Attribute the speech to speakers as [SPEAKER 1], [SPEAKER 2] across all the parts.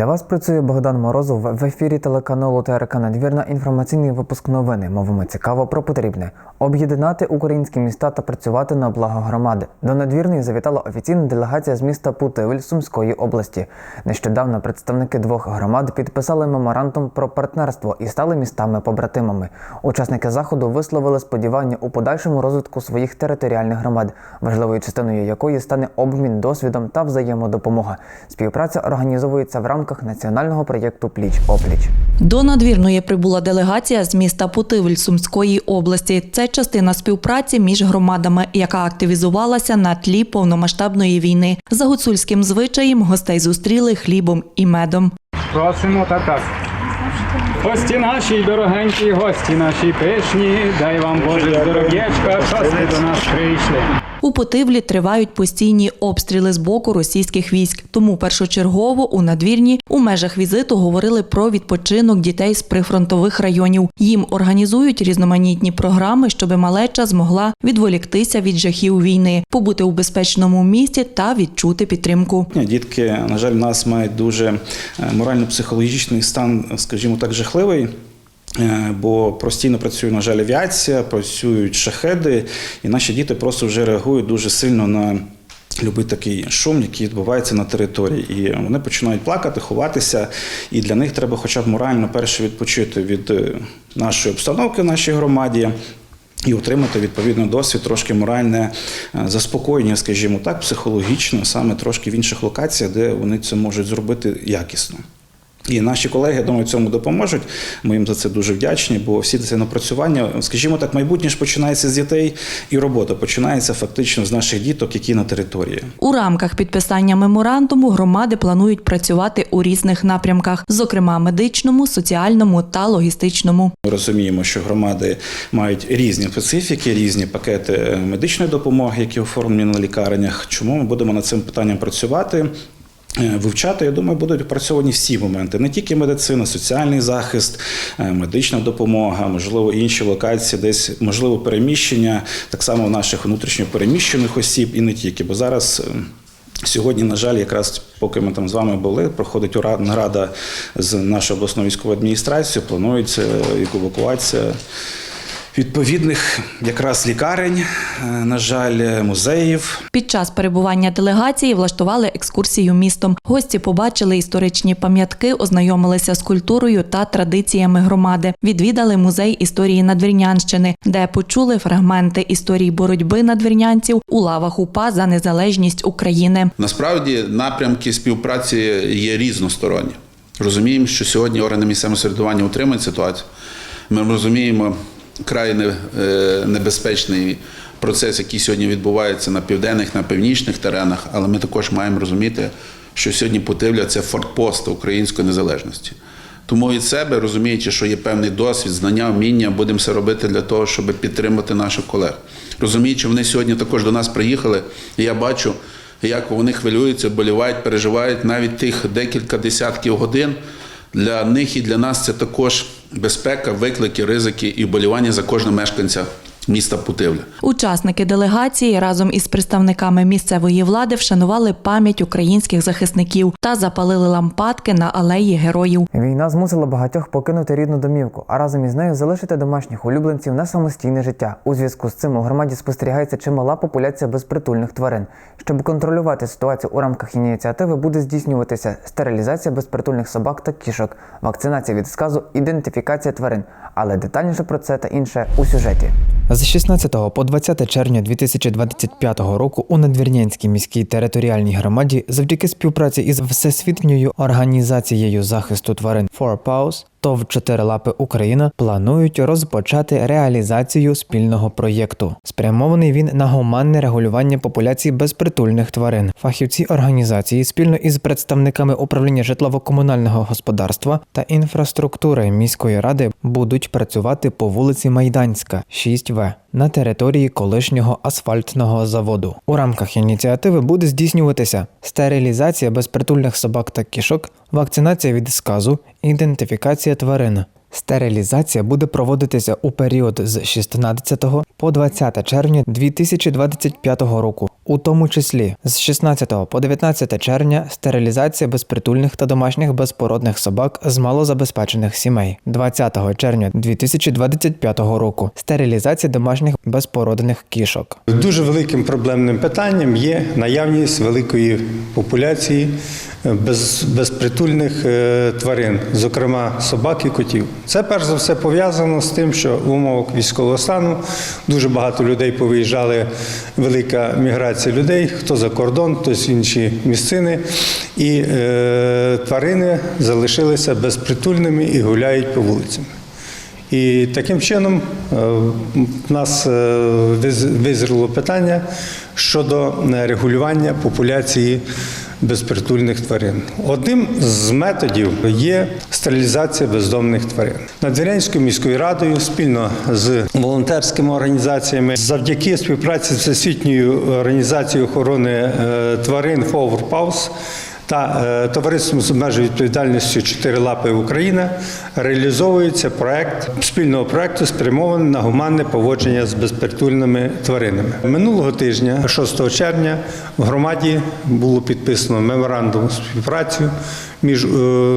[SPEAKER 1] Для вас працює Богдан Морозов в ефірі телеканалу ТРК Надвірна. Інформаційний випуск новини. Мовимо цікаво про потрібне об'єднати українські міста та працювати на благо громади. До надвірної завітала офіційна делегація з міста Путивль Сумської області. Нещодавно представники двох громад підписали меморандум про партнерство і стали містами-побратимами. Учасники заходу висловили сподівання у подальшому розвитку своїх територіальних громад, важливою частиною якої стане обмін досвідом та взаємодопомога. Співпраця організовується в рамках національного проєкту Пліч опліч.
[SPEAKER 2] До надвірної прибула делегація з міста Путивль Сумської області. Це частина співпраці між громадами, яка активізувалася на тлі повномасштабної війни. За гуцульським звичаєм гостей зустріли хлібом і медом.
[SPEAKER 3] Просимо та так. Гості наші, дорогенькі, гості наші пишні, дай вам Боже здоров'ячка, що ви до нас прийшли.
[SPEAKER 2] У Путивлі тривають постійні обстріли з боку російських військ. Тому першочергово у надвірні у межах візиту говорили про відпочинок дітей з прифронтових районів. Їм організують різноманітні програми, щоб малеча змогла відволіктися від жахів війни, побути у безпечному місті та відчути підтримку.
[SPEAKER 4] Дітки, на жаль, в нас мають дуже е, морально-психологічний стан, скажімо так, жахливий. Е, Бо постійно працює, на жаль, авіація, працюють шахеди, і наші діти просто вже реагують дуже сильно на любий такий шум, який відбувається на території. І вони починають плакати, ховатися. І для них треба хоча б морально перше відпочити від е, нашої обстановки в нашій громаді. І отримати відповідно досвід, трошки моральне е, заспокоєння, скажімо так, психологічно, саме трошки в інших локаціях, де вони це можуть зробити якісно. І наші колеги, я думаю, цьому допоможуть. Ми їм за це дуже вдячні, бо всі це напрацювання, скажімо так, майбутнє ж починається з дітей, і робота починається фактично з наших діток, які на території.
[SPEAKER 2] У рамках підписання меморандуму громади планують працювати у різних напрямках, зокрема медичному, соціальному та логістичному.
[SPEAKER 4] Ми розуміємо, що громади мають різні специфіки, різні пакети медичної допомоги, які оформлені на лікарнях. Чому ми будемо над цим питанням працювати? Е, Вивчати, я думаю, будуть опрацьовані всі моменти, не тільки медицина, соціальний захист, е, медична допомога, можливо, інші локації, десь можливо переміщення, так само наших внутрішньо переміщених осіб і не тільки. Бо зараз е, Сьогодні, на жаль, якраз поки ми там з вами були, проходить нарада з нашою обласною військовою адміністрацією. Планується евакуація відповідних якраз лікарень, е, на жаль, музеїв.
[SPEAKER 2] Під час перебування делегації влаштували екскурсію містом. Гості побачили історичні пам'ятки, ознайомилися з культурою та традиціями громади. Відвідали музей історії Надвірнянщини, де почули фрагменти історії боротьби надвірнянців у лавах УПА за незалежність України.
[SPEAKER 5] Насправді напрямки співпраці є різносторонні. Розуміємо, що сьогодні органи місцевого самоврядування утримують ситуацію. Ми розуміємо край е, небезпечний процес, який сьогодні відбувається на південних, на північних теренах, але ми також маємо розуміти, що сьогодні Путивля це фортпост української незалежності. Тому від себе, розуміючи, що є певний досвід, знання, вміння, будемо все робити для того, щоб підтримати наших колег. Розуміючи, вони сьогодні також до нас приїхали, і я бачу, як вони хвилюються, болівають, переживають навіть тих декілька десятків годин. Для них і для нас це також безпека, виклики, ризики і вболівання за кожного мешканця міста Путивля.
[SPEAKER 2] Учасники делегації разом із представниками місцевої влади вшанували пам'ять українських захисників та запалили лампадки на алеї героїв.
[SPEAKER 1] Війна змусила багатьох покинути рідну домівку, а разом із нею залишити домашніх улюбленців на самостійне життя. У зв'язку з цим у громаді спостерігається чимала популяція безпритульних тварин. Щоб контролювати ситуацію у рамках ініціативи, буде здійснюватися стерилізація безпритульних собак та кішок, вакцинація від сказу, ідентифікація тварин. Але детальніше про це та інше у сюжеті. З 16 по 20 червня 2025 року у Надвірнянській міській територіальній громаді завдяки співпраці із Всесвітньою організацією захисту тварин Four Paws ТОВ «Чотирилапи Україна планують розпочати реалізацію спільного проєкту. Спрямований він на гуманне регулювання популяції безпритульних тварин. Фахівці організації спільно із представниками управління житлово-комунального господарства та інфраструктури міської ради будуть працювати по вулиці Майданська, 6В на території колишнього асфальтного заводу. У рамках ініціативи буде здійснюватися стерилізація безпритульних собак та кішок, вакцинація від сказу, ідентифікація тварин, Стерилізація буде проводитися у період з 16 по 20 червня 2025 року, у тому числі з 16 по 19 червня стерилізація безпритульних та домашніх безпородних собак з малозабезпечених сімей, 20 червня 2025 року. Стерилізація домашніх безпородних кішок.
[SPEAKER 6] Дуже великим проблемним питанням є наявність великої популяції без, безпритульних е, тварин, зокрема собак і котів. Це перш за все пов'язано з тим, що в умовах військового стану дуже багато людей повиїжджали, велика міграція людей, хто за кордон, хтось в інші місцини, і е, тварини залишилися безпритульними і гуляють по вулицям. І таким чином е, в нас е, визріло питання щодо регулювання популяції безпритульних тварин. Одним з методів є стерилізація бездомних тварин. Надвірянською міською радою спільно з волонтерськими організаціями завдяки співпраці з Всесвітньою організацією охорони е, тварин Фовр Paws та е, товариством з обмеженою відповідальністю Чотири лапи Україна реалізовується проект спільного проекту спрямований на гуманне поводження з безпритульними тваринами. Минулого тижня, 6 червня, в громаді було підписано меморандум співпраці між е,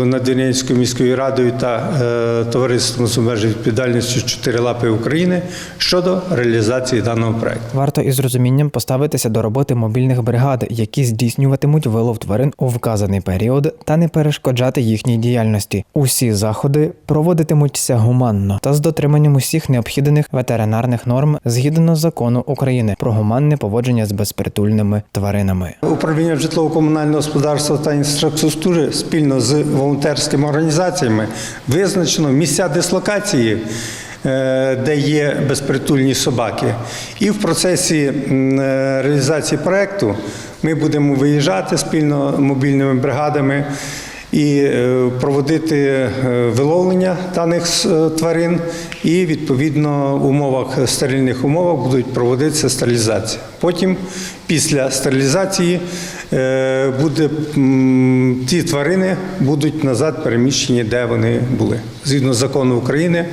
[SPEAKER 6] Надвірнянською міською радою та е, товариством з обмеженою відповідальністю Чотири лапи України щодо реалізації даного проекту.
[SPEAKER 1] Варто із розумінням поставитися до роботи мобільних бригад, які здійснюватимуть вилов тварин у вказаний період та не перешкоджати їхній діяльності. Усі заходи проводитимуться гуманно та з дотриманням усіх необхідних ветеринарних норм згідно закону України про гуманне поводження з безпритульними тваринами.
[SPEAKER 6] Управління житлово-комунального господарства та інфраструктури спільно з волонтерськими організаціями визначено місця дислокації. е, Де є безпритульні собаки, і в процесі е, реалізації проекту ми будемо виїжджати спільно мобільними бригадами і е, проводити виловлення даних тварин, і відповідно в умовах стерильних умовах будуть проводитися стерилізація. Потім, після стерилізації, е, буде ті тварини будуть назад переміщені, де вони були, згідно закону України.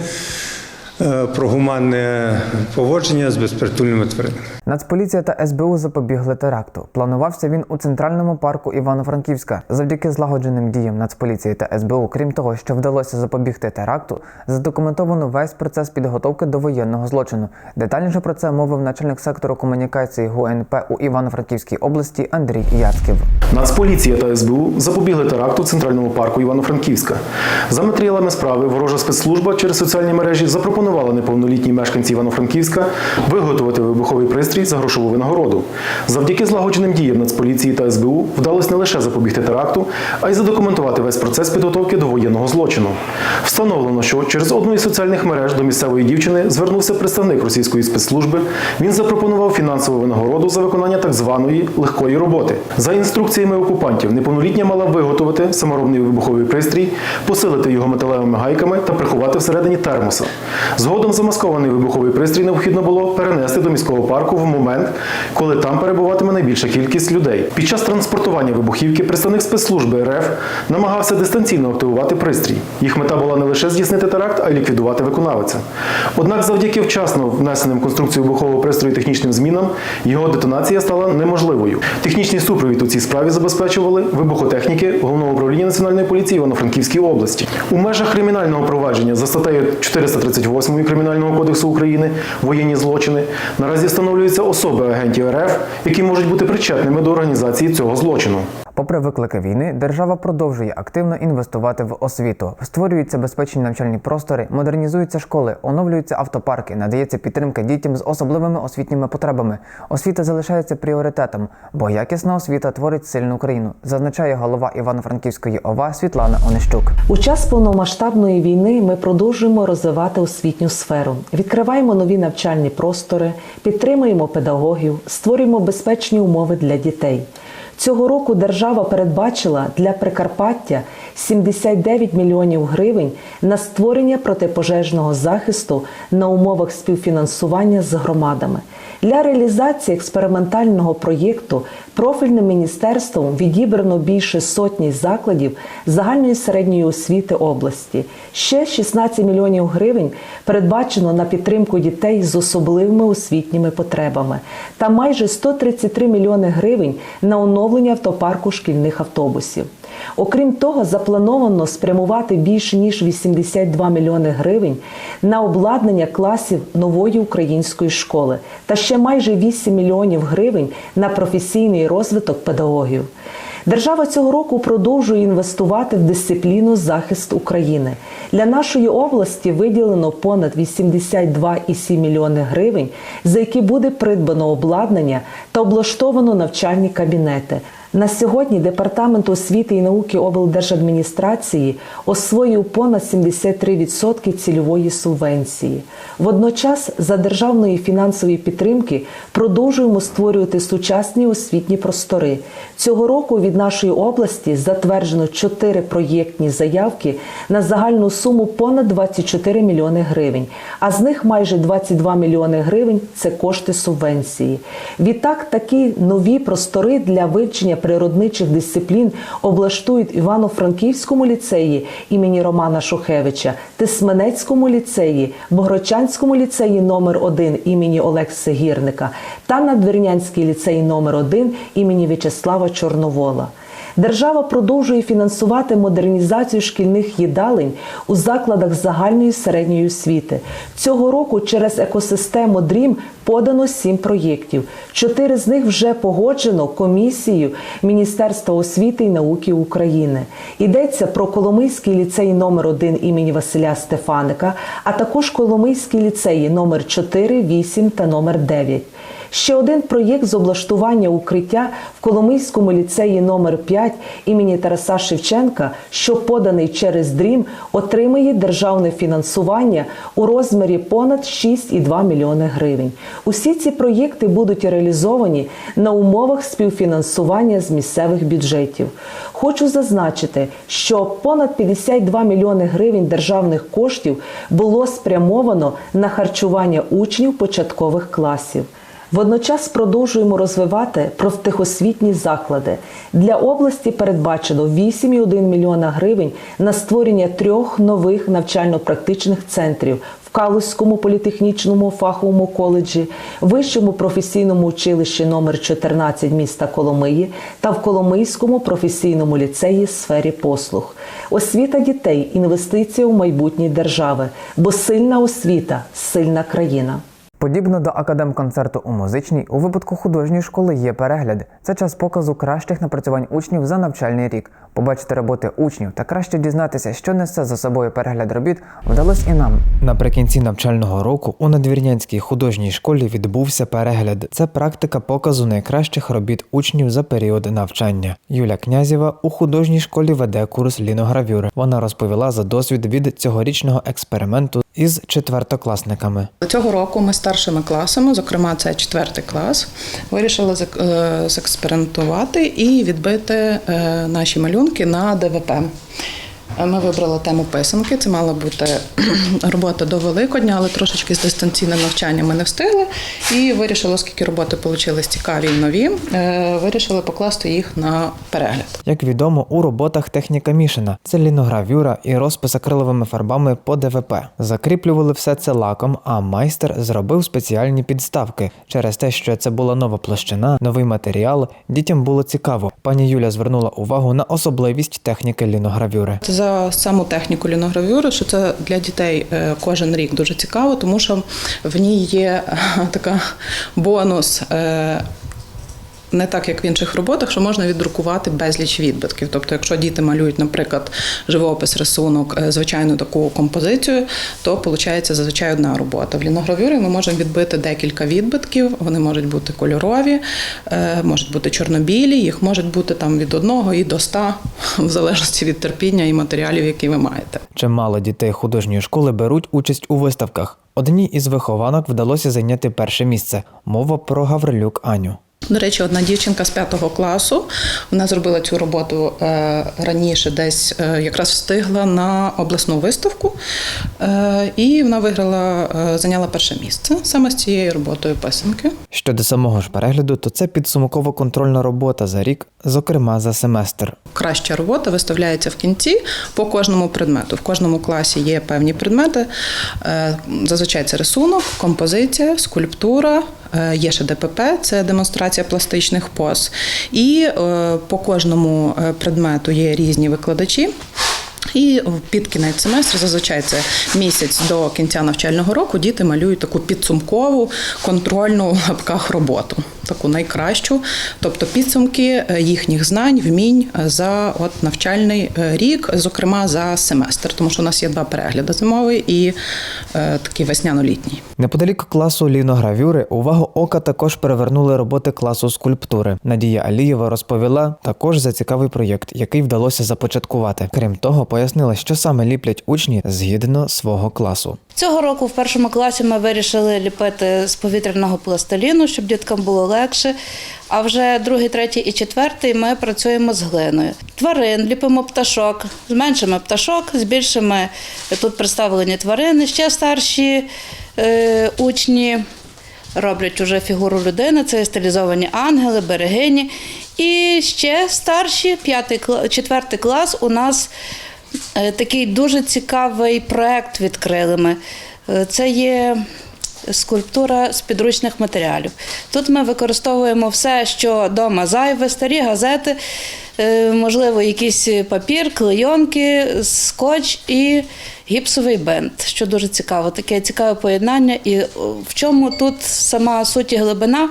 [SPEAKER 6] Е, Про гуманне поводження з безпритульними тваринами.
[SPEAKER 1] Нацполіція та СБУ запобігли теракту. Планувався він у центральному парку Івано-Франківська. Завдяки злагодженим діям Нацполіції та СБУ, крім того, що вдалося запобігти теракту, задокументовано весь процес підготовки до воєнного злочину. Детальніше про це мовив начальник сектору комунікації ГУНП у Івано-Франківській області Андрій Яцьків.
[SPEAKER 7] Нацполіція та СБУ запобігли теракту в центральному парку Івано-Франківська. За матеріалами справи ворожа спецслужба через соціальні мережі запропонувала неповнолітній мешканці Івано-Франківська виготовити вибуховий пристрій за грошову винагороду. Завдяки злагодженим діям Нацполіції та СБУ вдалося не лише запобігти теракту, а й задокументувати весь процес підготовки до воєнного злочину. Встановлено, що через одну із соціальних мереж до місцевої дівчини звернувся представник російської спецслужби. Він запропонував фінансову винагороду за виконання так званої легкої роботи. За інструкціями окупантів, неповнолітня мала виготовити саморобний вибуховий пристрій, посилити його металевими гайками та приховати всередині термоса. Згодом замаскований вибуховий пристрій необхідно було перенести до міського парку в момент, коли там перебуватиме найбільша кількість людей. Під час транспортування вибухівки представник спецслужби РФ намагався дистанційно активувати пристрій. Їх мета була не лише здійснити теракт, а й ліквідувати виконавця. Однак, завдяки вчасно внесеним конструкцію вибухового пристрою технічним змінам, його детонація стала неможливою. Технічний супровід у цій справі забезпечували вибухотехніки Головного управління національної поліції Івано-Франківській області. У межах кримінального провадження за статтею 438 Кримінального кодексу України воєнні злочини наразі встановлюються особи агентів РФ, які можуть бути причетними до організації цього злочину.
[SPEAKER 1] Попри виклики війни, держава продовжує активно інвестувати в освіту. Створюються безпечні навчальні простори, модернізуються школи, оновлюються автопарки, надається підтримка дітям з особливими освітніми потребами. Освіта залишається пріоритетом, бо якісна освіта творить сильну країну, зазначає голова Івано-Франківської ОВА Світлана Онищук.
[SPEAKER 8] У час повномасштабної війни ми продовжуємо розвивати освітню сферу, відкриваємо нові навчальні простори, підтримуємо педагогів, створюємо безпечні умови для дітей. Цього року держава передбачила для Прикарпаття 79 мільйонів гривень на створення протипожежного захисту на умовах співфінансування з громадами. Для реалізації експериментального проєкту профільним міністерством відібрано більше сотні закладів загальної середньої освіти області. Ще 16 мільйонів гривень передбачено на підтримку дітей з особливими освітніми потребами та майже 133 мільйони гривень на оновлення автопарку шкільних автобусів. Окрім того, заплановано спрямувати більше ніж 82 мільйони гривень на обладнання класів нової української школи та ще майже 8 мільйонів гривень на професійний розвиток педагогів. Держава цього року продовжує інвестувати в дисципліну захист України. Для нашої області виділено понад 82,7 мільйони гривень, за які буде придбано обладнання та облаштовано навчальні кабінети. На сьогодні Департамент освіти і науки облдержадміністрації освоїв понад 73% цільової субвенції. Водночас, за державної фінансової підтримки продовжуємо створювати сучасні освітні простори. Цього року від нашої області затверджено 4 проєктні заявки на загальну суму понад 24 мільйони гривень, а з них майже 22 мільйони гривень це кошти субвенції. Відтак, такі нові простори для вивчення природничих дисциплін облаштують Івано-Франківському ліцеї імені Романа Шухевича, Тисменецькому ліцеї, Богрочанському ліцеї номер 1 імені Олекси Гірника та Надвірнянський ліцей номер 1 імені В'ячеслава Чорновола. Держава продовжує фінансувати модернізацію шкільних їдалень у закладах загальної середньої освіти. Цього року через екосистему ДРІМ подано сім проєктів. Чотири з них вже погоджено комісією Міністерства освіти і науки України. Йдеться про Коломийський ліцей номер 1 імені Василя Стефаника, а також Коломийський ліцеї номер 4, 8 та номер 9. Ще один проєкт з облаштування укриття в Коломийському ліцеї номер 5 імені Тараса Шевченка, що поданий через ДРІМ, отримає державне фінансування у розмірі понад 6,2 мільйони гривень. Усі ці проєкти будуть реалізовані на умовах співфінансування з місцевих бюджетів. Хочу зазначити, що понад 52 мільйони гривень державних коштів було спрямовано на харчування учнів початкових класів. Водночас продовжуємо розвивати профтехосвітні заклади. Для області передбачено 8,1 мільйона гривень на створення трьох нових навчально-практичних центрів в Калузькому політехнічному фаховому коледжі, Вищому професійному училищі номер 14 міста Коломиї та в Коломийському професійному ліцеї сфері послуг. Освіта дітей інвестиція у майбутнє держави, бо сильна освіта сильна країна.
[SPEAKER 1] Подібно до академконцерту у музичній, у випадку художньої школи є перегляд. Це час показу кращих напрацювань учнів за навчальний рік. Побачити роботи учнів та краще дізнатися, що несе за собою перегляд робіт, вдалося і нам. Наприкінці навчального року у надвірнянській художній школі відбувся перегляд. Це практика показу найкращих робіт учнів за період навчання. Юля Князєва у художній школі веде курс ліногравюри. Вона розповіла за досвід від цьогорічного експерименту із четвертокласниками.
[SPEAKER 9] Цього року ми старшими класами, зокрема, це четвертий клас, вирішили е, зекспериментувати і відбити е, наші малюнки на ДВП. Е, Ми вибрали тему писанки. Це мала бути робота до Великодня, але трошечки з дистанційним навчанням ми не встигли. І вирішили, оскільки роботи вийшли цікаві і нові, е, вирішили покласти їх на перегляд.
[SPEAKER 1] Як відомо, у роботах техніка мішана це ліногравюра і розпис акриловими фарбами по ДВП. Закріплювали все це лаком, а майстер зробив спеціальні підставки. Через те, що це була нова площина, новий матеріал, дітям було цікаво. Пані Юля звернула увагу на особливість техніки ліногравюри.
[SPEAKER 9] Саму техніку ліногравюри, що це для дітей е, кожен рік дуже цікаво, тому що в ній є е, така бонус. Не так, як в інших роботах, що можна віддрукувати безліч відбитків. Тобто, якщо діти малюють, наприклад, живопис, рисунок, е, звичайну таку композицію, то виходить зазвичай одна робота. В ліногравюрі ми можемо відбити декілька відбитків. Вони можуть бути кольорові, е, можуть бути чорнобілі, їх можуть бути там від одного і до ста, в залежності від терпіння і матеріалів, які ви маєте.
[SPEAKER 1] Чимало дітей художньої школи беруть участь у виставках. Одній із вихованок вдалося зайняти перше місце. Мова про Гаврилюк Аню.
[SPEAKER 9] До речі, одна дівчинка з п'ятого класу вона зробила цю роботу е, раніше, десь е, якраз встигла на обласну виставку, е, і вона виграла, зайняла перше місце саме з цією роботою писанки.
[SPEAKER 1] Щодо самого ж перегляду, то це підсумкова контрольна робота за рік, зокрема за семестр.
[SPEAKER 9] Краща робота виставляється в кінці по кожному предмету. В кожному класі є певні предмети. Зазвичай це рисунок, композиція, скульптура. Е, Є ще ДПП, це демонстрація пластичних поз. І е, по кожному е, предмету є різні викладачі. І під кінець семестру, зазвичай це місяць до кінця навчального року, діти малюють таку підсумкову контрольну в лапках роботу, таку найкращу, тобто підсумки е, їхніх знань, вмінь е, за от навчальний е, рік, зокрема за семестр, тому що у нас є два перегляди зимовий і е, такий весняно-літній.
[SPEAKER 1] Неподалік класу ліногравюри увагу ока також перевернули роботи класу скульптури. Надія Алієва розповіла також за цікавий проєкт, який вдалося започаткувати. Крім того, пояснила, що саме ліплять учні згідно свого класу.
[SPEAKER 10] Цього року в першому класі ми вирішили ліпити з повітряного пластиліну, щоб діткам було легше. А вже другий, третій і четвертий ми працюємо з глиною. Тварин, ліпимо пташок, зменшимо пташок, збільшимо тут представлені тварини. Ще старші е, учні роблять уже фігуру людини, це стилізовані ангели, берегині. І ще старші, п'ятий четвертий клас у нас Такий дуже цікавий проект відкрили ми. Е, Це є скульптура з підручних матеріалів. Тут ми використовуємо все, що вдома зайве, старі газети, е, можливо, якийсь папір, клейонки, скотч і гіпсовий бинт, що дуже цікаво. Таке цікаве поєднання. І в чому тут сама суть і глибина,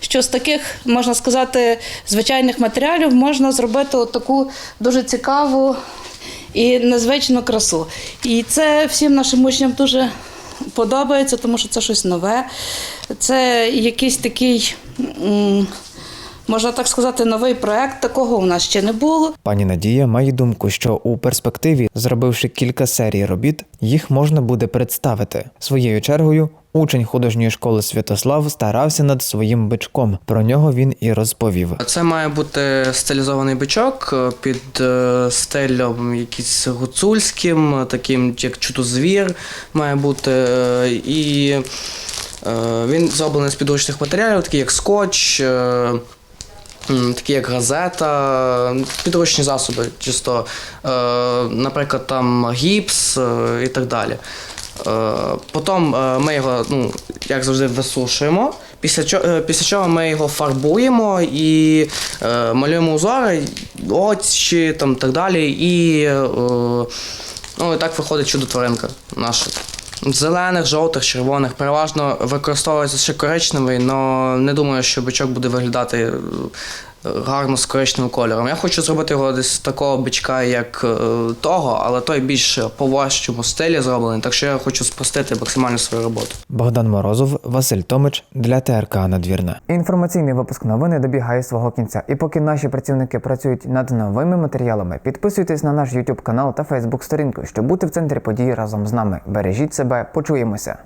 [SPEAKER 10] що з таких, можна сказати, звичайних матеріалів можна зробити таку дуже цікаву і незвичну красу. І це всім нашим учням дуже подобається, тому що це щось нове. Це якийсь такий, можна так сказати, новий проект. Такого у нас ще не було.
[SPEAKER 1] Пані Надія має думку, що у перспективі, зробивши кілька серій робіт, їх можна буде представити. Своєю чергою, учень художньої школи Святослав старався над своїм бичком. Про нього він і розповів.
[SPEAKER 11] Це має бути стилізований бичок е, під е, стилем якийсь гуцульським, таким як чудозвір має бути. е, І він зроблений з підручних матеріалів, такі як скотч. Такі як газета, підручні засоби, чисто, е, наприклад, там гіпс е, і так далі. Е, Потім ми його, ну, як завжди, висушуємо. Після чого, після чого ми його фарбуємо і малюємо узори, очі там так далі. І ну, і так виходить чудо-тваринка наша. Зелених, жовтих, червоних, переважно використовується ще коричневий, але не думаю, що бичок буде виглядати гарно з коричневим кольором. Я хочу зробити його десь такого бичка, як е, того, але той більш по важчому стилі зроблений, так що я хочу спростити максимально свою роботу.
[SPEAKER 1] Богдан Морозов, Василь Томич для ТРК Надвірна. Інформаційний випуск новини добігає свого кінця. І поки наші працівники працюють над новими матеріалами, підписуйтесь на наш YouTube канал та Facebook сторінку, щоб бути в центрі подій разом з нами. Бережіть себе, почуємося.